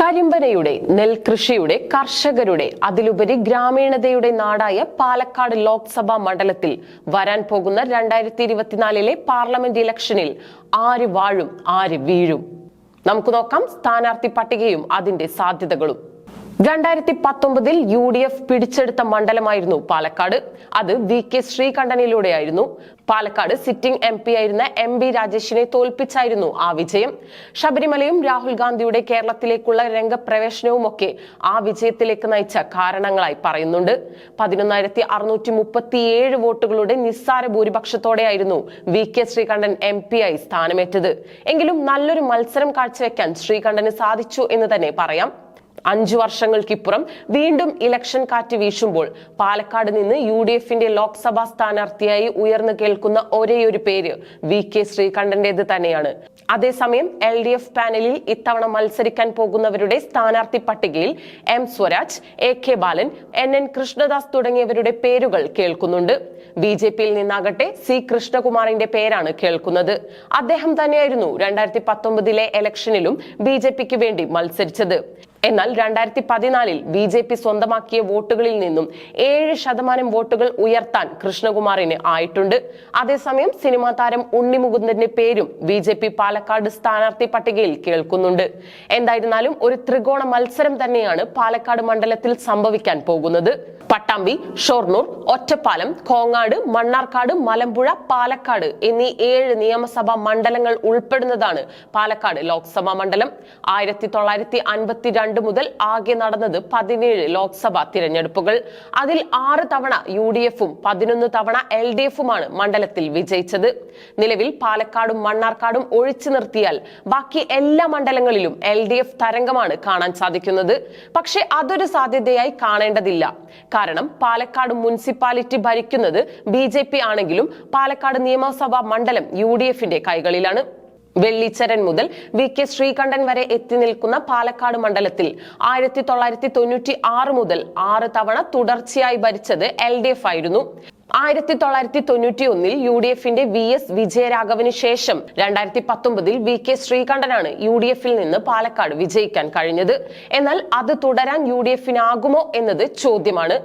കരിമ്പനയുടെ നെൽകൃഷിയുടെ കർഷകരുടെ അതിലുപരി ഗ്രാമീണതയുടെ നാടായ പാലക്കാട് ലോക്സഭാ മണ്ഡലത്തിൽ വരാൻ പോകുന്ന രണ്ടായിരത്തി ഇരുപത്തിനാലിലെ പാർലമെന്റ് ഇലക്ഷനിൽ ആര് വാഴും ആര് വീഴും? നമുക്ക് നോക്കാം സ്ഥാനാർത്ഥി പട്ടികയും അതിന്റെ സാധ്യതകളും. രണ്ടായിരത്തി പത്തൊമ്പതിൽ യു ഡി എഫ് പിടിച്ചെടുത്ത മണ്ഡലമായിരുന്നു പാലക്കാട്. അത് വി കെ ശ്രീകണ്ഠനിലൂടെയായിരുന്നു. പാലക്കാട് സിറ്റിംഗ് എം പി ആയിരുന്ന എം ബി രാജേഷിനെ തോൽപ്പിച്ചായിരുന്നു ആ വിജയം. ശബരിമലയും രാഹുൽ ഗാന്ധിയുടെ കേരളത്തിലേക്കുള്ള രംഗപ്രവേശനവും ഒക്കെ ആ വിജയത്തിലേക്ക് നയിച്ച കാരണങ്ങളായി പറയുന്നുണ്ട്. പതിനൊന്നായിരത്തി അറുന്നൂറ്റി മുപ്പത്തിയേഴ് വോട്ടുകളുടെ നിസ്സാര ഭൂരിപക്ഷത്തോടെയായിരുന്നു V K Sreekandan M P ആയി സ്ഥാനമേറ്റത്. എങ്കിലും നല്ലൊരു മത്സരം കാഴ്ചവെക്കാൻ ശ്രീകണ്ഠന് സാധിച്ചു എന്ന് തന്നെ പറയാം. അഞ്ചു വർഷങ്ങൾക്കിപ്പുറം വീണ്ടും ഇലക്ഷൻ കാറ്റ് വീശുമ്പോൾ പാലക്കാട് നിന്ന് യു ഡി എഫിന്റെ ലോക്സഭാ സ്ഥാനാർത്ഥിയായി ഉയർന്നു കേൾക്കുന്ന ഒരേയൊരു പേര് വി കെ ശ്രീകണ്ഠന്റേത് തന്നെയാണ്. അതേസമയം എൽ ഡി എഫ് പാനലിൽ ഇത്തവണ മത്സരിക്കാൻ പോകുന്നവരുടെ സ്ഥാനാർത്ഥി പട്ടികയിൽ M Swaraj A K Balan N N Krishnadas തുടങ്ങിയവരുടെ പേരുകൾ കേൾക്കുന്നുണ്ട്. ബി ജെ പിയിൽ നിന്നാകട്ടെ സി കൃഷ്ണകുമാറിന്റെ പേരാണ് കേൾക്കുന്നത്. അദ്ദേഹം തന്നെയായിരുന്നു രണ്ടായിരത്തി പത്തൊമ്പതിലെ ഇലക്ഷനിലും ബി ജെ പിക്ക് വേണ്ടി മത്സരിച്ചത്. എന്നാൽ രണ്ടായിരത്തി പതിനാലിൽ ബി ജെ പി സ്വന്തമാക്കിയ വോട്ടുകളിൽ നിന്നും ഏഴ് ശതമാനം വോട്ടുകൾ ഉയർത്താൻ കൃഷ്ണകുമാറിന് ആയിട്ടുണ്ട്. അതേസമയം സിനിമാ താരം ഉണ്ണിമുകുന്ദന്റെ പേരും ബി ജെ പി പാലക്കാട് സ്ഥാനാർത്ഥി പട്ടികയിൽ കേൾക്കുന്നുണ്ട്. എന്തായിരുന്നാലും ഒരു ത്രികോണ മത്സരം തന്നെയാണ് പാലക്കാട് മണ്ഡലത്തിൽ സംഭവിക്കാൻ പോകുന്നത്. പട്ടാമ്പി ഷൊർണൂർ ഒറ്റപ്പാലം കോങ്ങാട് മണ്ണാർക്കാട് മലമ്പുഴ പാലക്കാട് എന്നീ ഏഴ് നിയമസഭാ മണ്ഡലങ്ങൾ ഉൾപ്പെടുന്നതാണ് പാലക്കാട് ലോക്സഭാ മണ്ഡലം. ആയിരത്തി തൊള്ളായിരത്തി അൻപത്തിരണ്ട് മുതൽ ആകെ നടന്നത് പതിനേഴ് ലോക്സഭാ തിരഞ്ഞെടുപ്പുകൾ. അതിൽ ആറ് തവണ യു ഡി എഫും പതിനൊന്ന് തവണ എൽ ഡി എഫുമാണ് മണ്ഡലത്തിൽ വിജയിച്ചത്. നിലവിൽ പാലക്കാടും മണ്ണാർക്കാടും ഒഴിച്ചു നിർത്തിയാൽ ബാക്കി എല്ലാ മണ്ഡലങ്ങളിലും എൽ ഡി എഫ് തരംഗമാണ് കാണാൻ സാധിക്കുന്നത്. പക്ഷേ അതൊരു സാധ്യതയായി കാണേണ്ടതില്ല. കാരണം പാലക്കാട് മുനിസിപ്പാലിറ്റി ഭരിക്കുന്നത് ബി ജെ പി ആണെങ്കിലും പാലക്കാട് നിയമസഭാ മണ്ഡലം യു ഡി എഫിന്റെ കൈകളിലാണ്. വെള്ളിച്ചരൻ മുതൽ വി കെ ശ്രീകണ്ഠൻ വരെ എത്തി നിൽക്കുന്ന പാലക്കാട് മണ്ഡലത്തിൽ ആയിരത്തി തൊള്ളായിരത്തി തൊണ്ണൂറ്റി ആറ് മുതൽ ആറ് തവണ തുടർച്ചയായി ഭരിച്ചത് എൽ ഡി എഫ് ആയിരുന്നു. ആയിരത്തി തൊള്ളായിരത്തി തൊണ്ണൂറ്റി ഒന്നിൽ യു ഡി എഫിന്റെ വി എസ് വിജയരാഘവന് ശേഷം രണ്ടായിരത്തി പത്തൊമ്പതിൽ വി കെ ശ്രീകണ്ഠനാണ് യു ഡി എഫിൽ നിന്ന് പാലക്കാട് വിജയിക്കാൻ കഴിഞ്ഞത്. എന്നാൽ അത് തുടരാൻ യു ഡി എഫിനാകുമോ എന്നത് ചോദ്യമാണ്.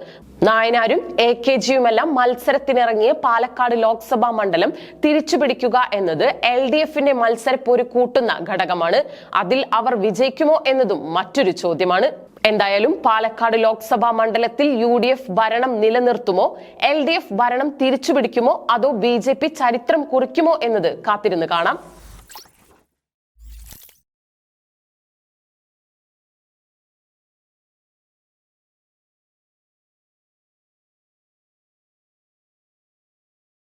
നായനാരും എ കെ ജിയുമെല്ലാം മത്സരത്തിനിറങ്ങിയ പാലക്കാട് ലോക്സഭാ മണ്ഡലം തിരിച്ചുപിടിക്കുക എന്നത് എൽ ഡി എഫിന്റെ മത്സരപ്പോര് കൂട്ടുന്ന ഘടകമാണ്. അതിൽ അവർ വിജയിക്കുമോ എന്നതും മറ്റൊരു ചോദ്യമാണ്. എന്തായാലും പാലക്കാട് ലോക്സഭാ മണ്ഡലത്തിൽ യു ഡി എഫ് ഭരണം നിലനിർത്തുമോ? എൽ ഡി എഫ് ഭരണം തിരിച്ചുപിടിക്കുമോ? അതോ ബി ജെ പി ചരിത്രം കുറിക്കുമോ എന്നത് കാത്തിരുന്ന് കാണാം.